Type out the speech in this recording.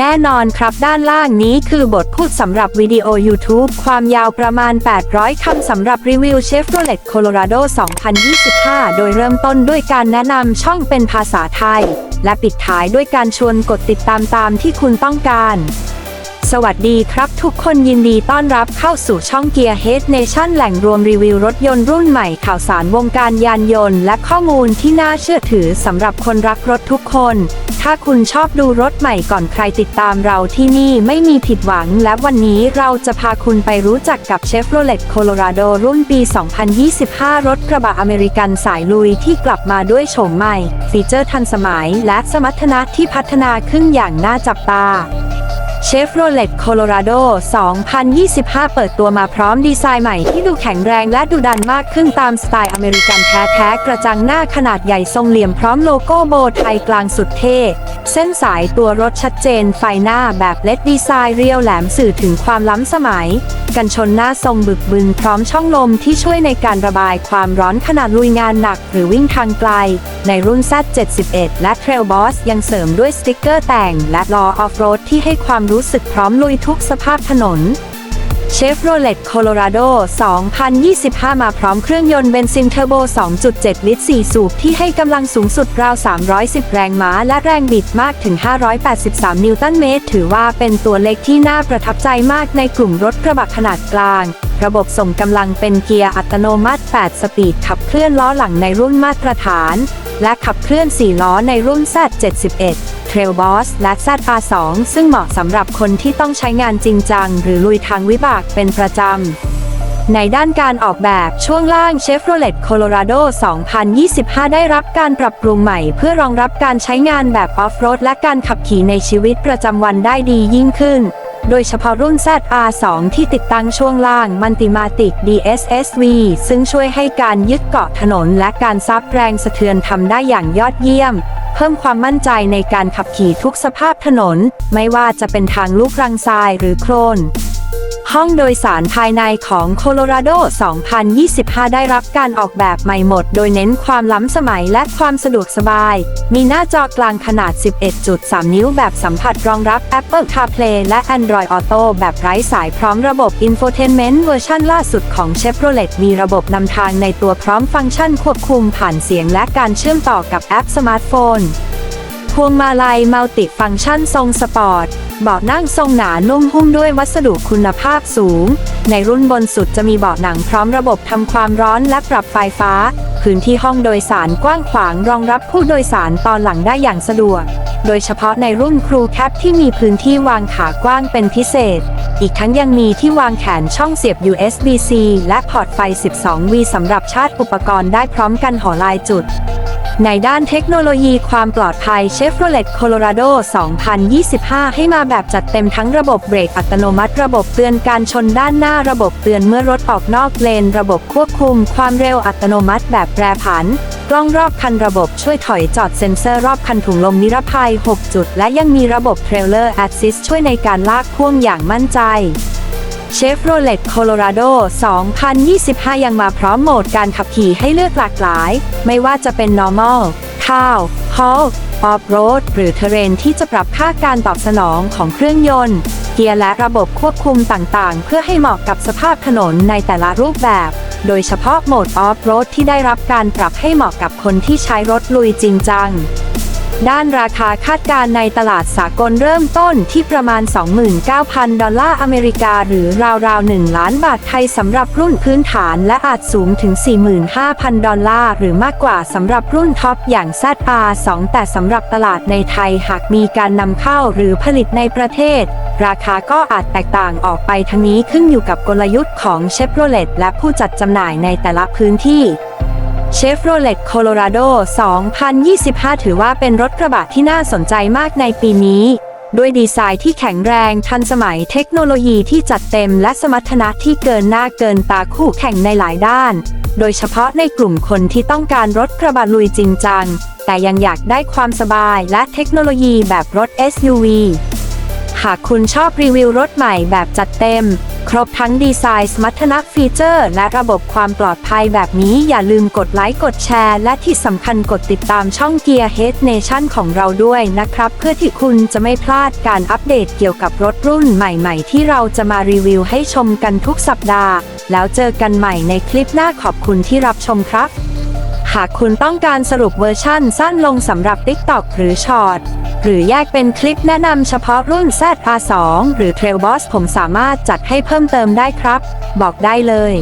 แน่นอนครับด้านล่างนี้คือบทพูดสำหรับวิดีโอ YouTube ความยาวประมาณ 800 คำสำหรับรีวิว Chevrolet Colorado 2025 โดยเริ่มต้นด้วยการแนะนำช่องเป็นภาษาไทย และปิดท้ายด้วยการชวนกดติดตามตามที่คุณต้องการ สวัสดีครับทุกคนยินดีต้อนรับเข้าสู่ช่องเกียร์ Head Nation แหล่งรวมรีวิวรถยนต์รุ่นใหม่ข่าวสารวงการยานยนต์ และข้อมูลที่น่าเชื่อถือสำหรับคนรักรถทุกคน ถ้าคุณชอบดูรถใหม่ก่อนใครติดตามเราที่นี่ไม่มีผิดหวัง และวันนี้เราจะพาคุณไปรู้จักกับเชฟโรเลตโคโลราโดรุ่นปี 2025 รถกระบะอเมริกันสายลุยที่กลับมาด้วยโฉมใหม่ ฟีเจอร์ทันสมัย และสมรรถนะที่พัฒนาขึ้นอย่างน่าจับตา Chevrolet Colorado 2025 เปิดตัวมาพร้อมดีไซน์ใหม่ที่ดูแข็งแรงและดุดันมากขึ้นตามสไตล์อเมริกันแท้ๆ กระจังหน้าขนาดใหญ่ทรงเหลี่ยมพร้อมโลโก้โบไทยกลางสุดเท่ เส้นสายตัวรถชัดเจนไฟหน้าแบบเลดดีไซน์เรียวแหลมสื่อถึงความล้ำสมัย กันชนหน้าทรงบึกบึนพร้อมช่องลมที่ช่วยในการระบายความร้อนขนาดลุยงานหนักหรือวิ่งทางไกล ในรุ่น Z71 และ Trail Boss ยังเสริมด้วยสติ๊กเกอร์แต่งและล้อออฟโรดที่ให้ความรูู้สึกพร้อมลุยทุกสภาพถนน Chevrolet Colorado 2025 มาพร้อมเครื่องยนต์เบนซินเทอร์โบ 2.7 ลิตร 4 สูบ ที่ให้กำลังสูงสุดราว 310 แรงม้า และแรงบิดมากถึง 583 นิวตันเมตร ถือว่าเป็นตัวเล็กที่น่าประทับใจมากในกลุ่มรถกระบะขนาดกลาง ระบบส่งกำลังเป็นเกียร์อัตโนมัติ 8 สปีด ขับเคลื่อนล้อหลังในรุ่นมาตรฐาน และขับเคลื่อน 4 ล้อในรุ่น Z71 Trail Boss และ ZR2 ซึ่งเหมาะสำหรับคนที่ต้องใช้งานจริงจัง หรือลุยทางวิบากเป็นประจำ ในด้านการออกแบบช่วงล่าง Chevrolet Colorado 2025 ได้รับการปรับปรุงใหม่เพื่อรองรับการใช้งานแบบออฟโรดและการขับขี่ในชีวิตประจำวันได้ดียิ่งขึ้นโดยเฉพาะรุ่น ZR2 ที่ติดตั้งช่วงล่าง Multimatic DSSV ซึ่งช่วยให้การยึดเกาะถนนและการซับแรงสะเทือนทำได้อย่างยอดเยี่ยม เพิ่มความมั่นใจในการขับขี่ทุกสภาพถนน ไม่ว่าจะเป็นทางลูกรังทรายหรือโคลน ห้องโดยสารภายในของ Colorado 2025 ได้รับการออกแบบใหม่หมด โดยเน้นความล้ำสมัยและความสะดวกสบาย มีหน้าจอกลางขนาด 11.3 นิ้วแบบสัมผัสรองรับ Apple CarPlay และ Android Auto แบบไร้สายพร้อมระบบ Infotainment เวอร์ชันล่าสุดของ Chevrolet มีระบบนำทางในตัวพร้อมฟังก์ชันควบคุมผ่านเสียงและการเชื่อมต่อกับแอปสมาร์ทโฟน พวงมาลัยมัลติฟังก์ชันทรงสปอร์ต เบาะนั่งทรงหนานุ่มหุ้มด้วยวัสดุคุณภาพสูง ในรุ่นบนสุดจะมีเบาะหนังพร้อมระบบทำความร้อนและปรับไฟฟ้า พื้นที่ห้องโดยสารกว้างขวางรองรับผู้โดยสารตอนหลังได้อย่างสะดวก โดยเฉพาะในรุ่นครูแคปที่มีพื้นที่วางขากว้างเป็นพิเศษ อีกทั้งยังมีที่วางแขนช่องเสียบ USB-C และพอร์ตไฟ 12V สำหรับชาร์จอุปกรณ์ได้พร้อมกันหอลายจุด ในด้านเทคโนโลยีความปลอดภัย Chevrolet Colorado 2025 ให้มาแบบจัดเต็มทั้งระบบเบรกอัตโนมัติ ระบบเตือนการชนด้านหน้าระบบเตือนเมื่อรถออกนอกเลน ระบบควบคุม ความเร็วอัตโนมัติแบบแปรผัน กล้องรอบคันระบบช่วยถอยจอดเซ็นเซอร์รอบคันถุงลมนิรภัย 6 จุด และยังมีระบบ Trailer Assist ช่วยในการลากพ่วงอย่างมั่นใจ Chevrolet Colorado 2025 ยังมาพร้อมโหมดการขับขี่ให้เลือกหลากหลาย ไม่ว่าจะเป็น normal ข้าว Hall Off-road หรือ terrain ที่จะปรับค่าการตอบสนองของเครื่องยนต์ เกียร์และระบบควบคุมต่างๆ เพื่อให้เหมาะกับสภาพถนนในแต่ละรูปแบบ โดยเฉพาะโหมด Off-road ที่ได้รับการปรับให้เหมาะกับคนที่ใช้รถลุยจริงจัง ด้านราคาคาดการณ์ในตลาดสากลเริ่มต้นที่ประมาณ 29,000 ดอลลาร์อเมริกาหรือราวๆ 1 ล้านบาทไทยสำหรับรุ่นพื้นฐานและอาจสูงถึง 45,000 ดอลลาร์หรือมากกว่าสำหรับรุ่นท็อปอย่าง ZR2 แต่สำหรับตลาดในไทยหากมีการนำเข้าหรือผลิตในประเทศ ราคาก็อาจแตกต่างออกไปทั้งนี้ขึ้นอยู่กับกลยุทธ์ของ Chevrolet และผู้จัดจำหน่ายในแต่ละพื้นที่ Chevrolet Colorado 2025 ถือว่าเป็นรถกระบะที่น่าสนใจมากในปีนี้ ด้วยดีไซน์ที่แข็งแรงทันสมัยเทคโนโลยีที่จัดเต็มและสมรรถนะที่เกินหน้าเกินตาคู่แข่งในหลายด้าน โดยเฉพาะในกลุ่มคนที่ต้องการรถกระบะลุยจริงจัง แต่ยังอยากได้ความสบายและเทคโนโลยีแบบรถ SUV หากคุณชอบรีวิวรถใหม่แบบจัดเต็ม ครบทั้งดีไซน์สมรรถนะฟีเจอร์ และระบบความปลอดภัยแบบนี้อย่าลืมกดไลค์กดแชร์ และที่สำคัญกดติดตามช่อง Gear Head Nation ของเราด้วยนะครับ เพื่อที่คุณจะไม่พลาดการอัปเดตเกี่ยวกับรถรุ่นใหม่ๆ ที่เราจะมารีวิวให้ชมกันทุกสัปดาห์ แล้วเจอกันใหม่ในคลิปหน้าขอบคุณที่รับชมครับ หากคุณต้องการสรุปเวอร์ชั่นสั้นลงสำหรับ TikTok หรือ Short หรือแยกเป็นคลิปแนะนำเฉพาะรุ่น ZR2 หรือ Trail Boss ผมสามารถจัดให้เพิ่มเติมได้ครับ บอกได้เลย